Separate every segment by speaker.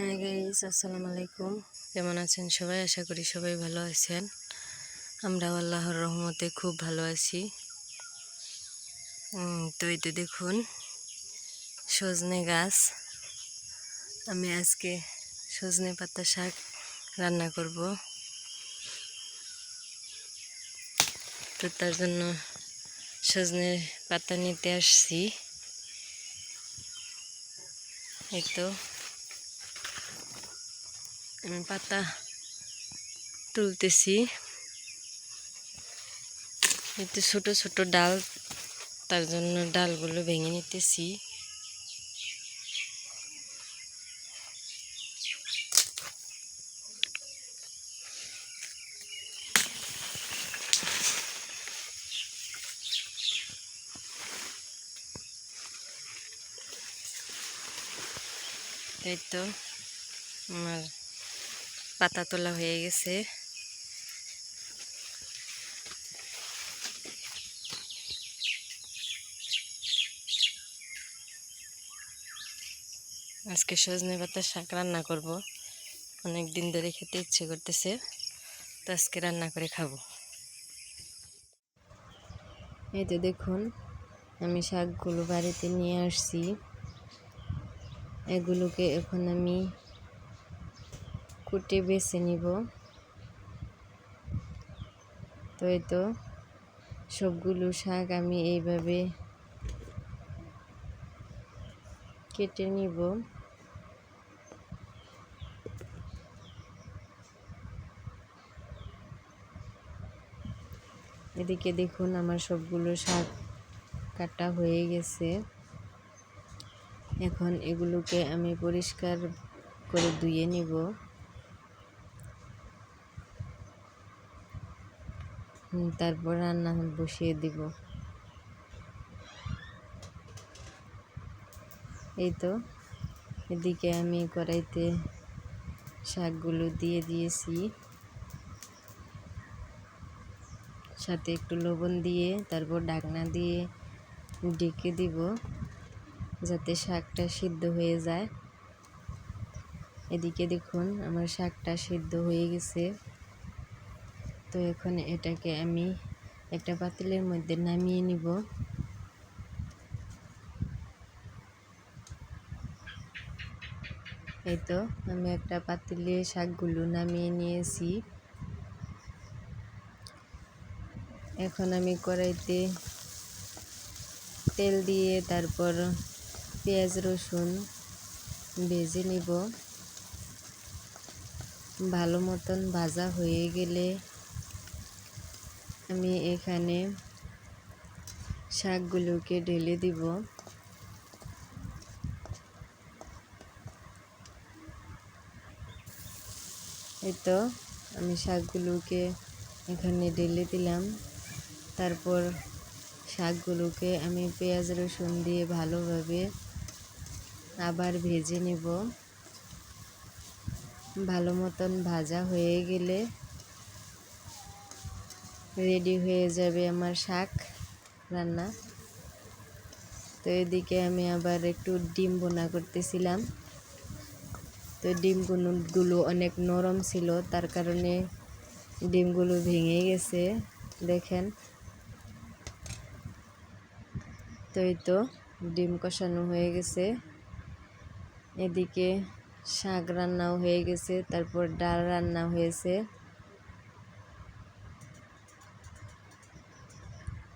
Speaker 1: হ্যাঁ গাইস আসসালামু আলাইকুম কেমন আছেন সবাই? আশা করি সবাই ভালো আছেন। আমরা আল্লাহর রহমতে খুব ভালো আছি। তো এই তো দেখুন, সজনে গাছ। আমি আজকে সজনে পাতা শাক রান্না করব। তো তার জন্য সজনে পাতা নিতে আসছি। এই তো। আমি পাতা তুলতেছি। এতে ছোট ছোট ডাল, তার জন্য ডালগুলো ভেঙে নিতেছি। এই তো আমার পাতা তোলা হয়ে গেছে। আজকে সজনে পাতার শাক রান্না করব। অনেক দিন ধরে খেতে ইচ্ছে করতেছে, তো আজকে রান্না করে খাব। এই তো দেখুন, আমি শাকগুলো বাড়িতে নিয়ে আসছি। এগুলোকে এখন আমি কুটে বেছে নিব। তো তো, সবগুলো শাক আমি এইভাবে কেটে নিব। এদিকে দেখুন আমার সবগুলো শাক কাটা হয়ে গেছে। এখন এগুলোকে আমি পরিষ্কার করে ধুয়ে নিব। তারপর রান্না বসিয়ে দিব। এই তো, এদিকে আমি কড়াইতে শাকগুলো দিয়ে দিয়েছি। সাথে একটু লবণ দিয়ে, তারপর ঢাকনা দিয়ে ঢেকে দিব, যাতে শাকটা সিদ্ধ হয়ে যায়। এদিকে দেখুন, আমার শাকটা সিদ্ধ হয়ে গেছে। তো এখন এটাকে আমি একটা পাতিলের মধ্যে নামিয়ে নিব। এই তো, আমি একটা পাতিলে শাকগুলো নামিয়ে নিয়েছি। এখন আমি কড়াইতে তেল দিয়ে তারপর পেঁয়াজ, রসুন ভেজে নিব। ভালো মতন ভাজা হয়ে গেলে আমি এখানে শাকগুলোকে ঢেলে দিব। তো আমি শাকগুলোকে এখানে ঢেলে দিলাম। তারপর শাকগুলোকে আমি পেঁয়াজ, রসুন দিয়ে ভালোভাবে আবার ভেজে নেব। ভালো মতন ভাজা হয়ে গেলে রেডি হয়ে যাবে আমার শাক রান্না। তো এদিকে আমি আবার একটু ডিম বোনা করতেছিলাম। তো ডিমগুলো অনেক নরম ছিল, তার কারণে ডিমগুলো ভেঙে গেছে, দেখেন। তো এই তো ডিম কষানো হয়ে গেছে। এদিকে শাক রান্নাও হয়ে গেছে, তারপর ডাল রান্না হয়েছে।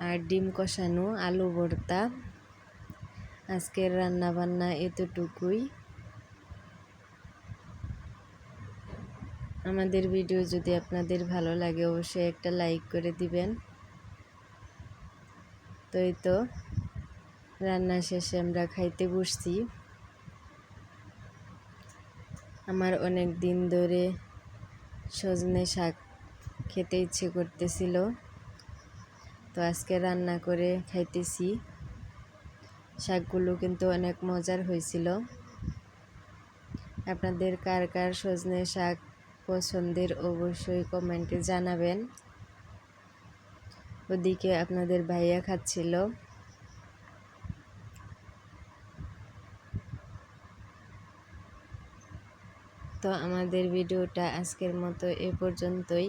Speaker 1: আর ডিম কষানো আলু ভর্তা। আজকের রান্না বান্না এতটুকুই। আমাদের ভিডিও যদি আপনাদের ভালো লাগে, অবশ্যই একটা লাইক করে দিবেন। তো এই তো, রান্না শেষে আমরা খাইতে বসছি। আমার অনেক দিন ধরে সজনে শাক খেতে ইচ্ছে করতেছিল। তো আজকে রান্না করে খাইতেছি। শাকগুলো কিন্তু অনেক মজার হয়েছিল। আপনাদের কার কার সজনে শাক পছন্দের অবশ্যই কমেন্টে জানাবেন। ওদিকে আপনাদের ভাইয়া খাচ্ছিল। তো আমাদের ভিডিওটা আজকের মতো এ পর্যন্তই।